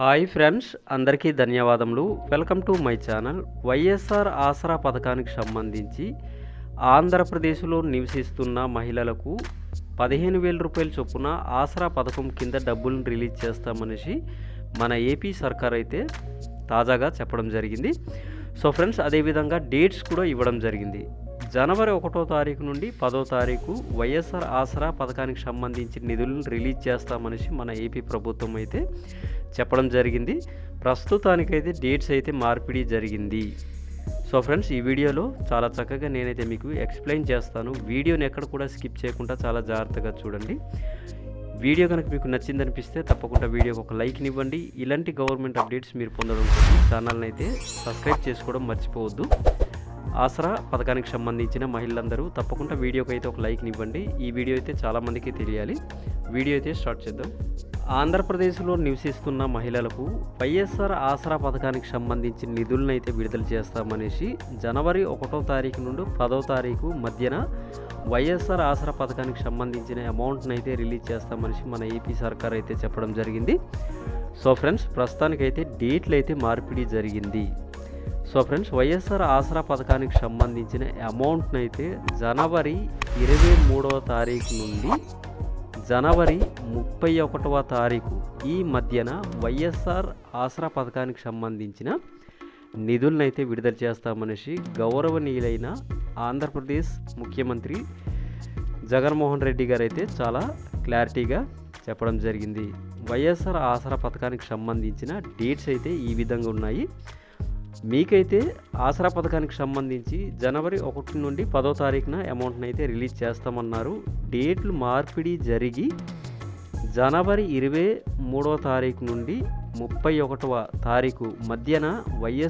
Hi friends అందరికీ ధన్యవాదములు. Welcome to my channel. Y S R Aasara పథకానికి సంబంధించి ఆంధ్రప్రదేశ్లో నివసిస్తున్న మహిళలకు పదిహేను వేల రూపాయల చొప్పున ఆసరా పథకం కింద డబ్బులను రిలీజ్ చేస్తామనేసి మన ఏపీ సర్కార్ అయితే తాజాగా చెప్పడం జరిగింది. సో ఫ్రెండ్స్ అదేవిధంగా డేట్స్ కూడా ఇవ్వడం జరిగింది. జనవరి ఒకటో తారీఖు నుండి పదో తారీఖు వైఎస్ఆర్ ఆసరా పథకానికి సంబంధించి నిధులను రిలీజ్ చేస్తామనేసి మన ఏపీ ప్రభుత్వం అయితే చెప్పడం జరిగింది. ప్రస్తుతానికైతే డేట్స్ అయితే మార్పిడి జరిగింది. సో ఫ్రెండ్స్ ఈ వీడియోలో చాలా చక్కగా నేనైతే మీకు ఎక్స్ప్లెయిన్ చేస్తాను. వీడియోని ఎక్కడ కూడా స్కిప్ చేయకుండా చాలా జాగ్రత్తగా చూడండి. వీడియో కనుక మీకు నచ్చిందనిపిస్తే తప్పకుండా వీడియోకి ఒక లైక్నివ్వండి ఇలాంటి గవర్నమెంట్ అప్డేట్స్ మీరు పొందడం కోసం ఛానల్ని అయితే సబ్స్క్రైబ్ చేసుకోవడం మర్చిపోవద్దు. ఆసరా పథకానికి సంబంధించిన మహిళలందరూ తప్పకుండా వీడియోకి అయితే ఒక లైక్ని ఇవ్వండి. ఈ వీడియో అయితే చాలామందికి తెలియాలి. వీడియో అయితే స్టార్ట్ చేద్దాం. ఆంధ్రప్రదేశ్లో నివసిస్తున్న మహిళలకు వైఎస్ఆర్ ఆసరా పథకానికి సంబంధించిన నిధులను అయితే విడుదల చేస్తామనేసి జనవరి ఒకటో తారీఖు నుండి పదో తారీఖు మధ్యన వైఎస్ఆర్ ఆసరా పథకానికి సంబంధించిన అమౌంట్ని అయితే రిలీజ్ చేస్తామనేసి మన ఏపీ సర్కార్ అయితే చెప్పడం జరిగింది. సో ఫ్రెండ్స్ ప్రస్తుతానికైతే డేట్లు అయితే మార్పిడి జరిగింది. సో ఫ్రెండ్స్ వైఎస్ఆర్ ఆసరా పథకానికి సంబంధించిన అమౌంట్ని అయితే జనవరి ఇరవై మూడవ తారీఖు నుండి జనవరి ముప్పై ఒకటవ తారీఖు ఈ మధ్యన వైఎస్ఆర్ ఆసరా పథకానికి సంబంధించిన నిధులనైతే విడుదల చేస్తామనేసి గౌరవనీయులైన ఆంధ్రప్రదేశ్ ముఖ్యమంత్రి జగన్మోహన్ రెడ్డి గారు అయితే చాలా క్లారిటీగా చెప్పడం జరిగింది. వైఎస్ఆర్ ఆసరా పథకానికి సంబంధించిన డేట్స్ అయితే ఈ విధంగా ఉన్నాయి. మీకైతే ఆసరా పథకానికి సంబంధించి జనవరి ఒకటి నుండి పదో తారీఖున అమౌంట్ని అయితే రిలీజ్ చేస్తామన్నారు. డేట్లు మార్పిడి జరిగి జనవరి ఇరవై మూడవ తారీఖు నుండి ముప్పై ఒకటవ తారీఖు మధ్యన వైఎస్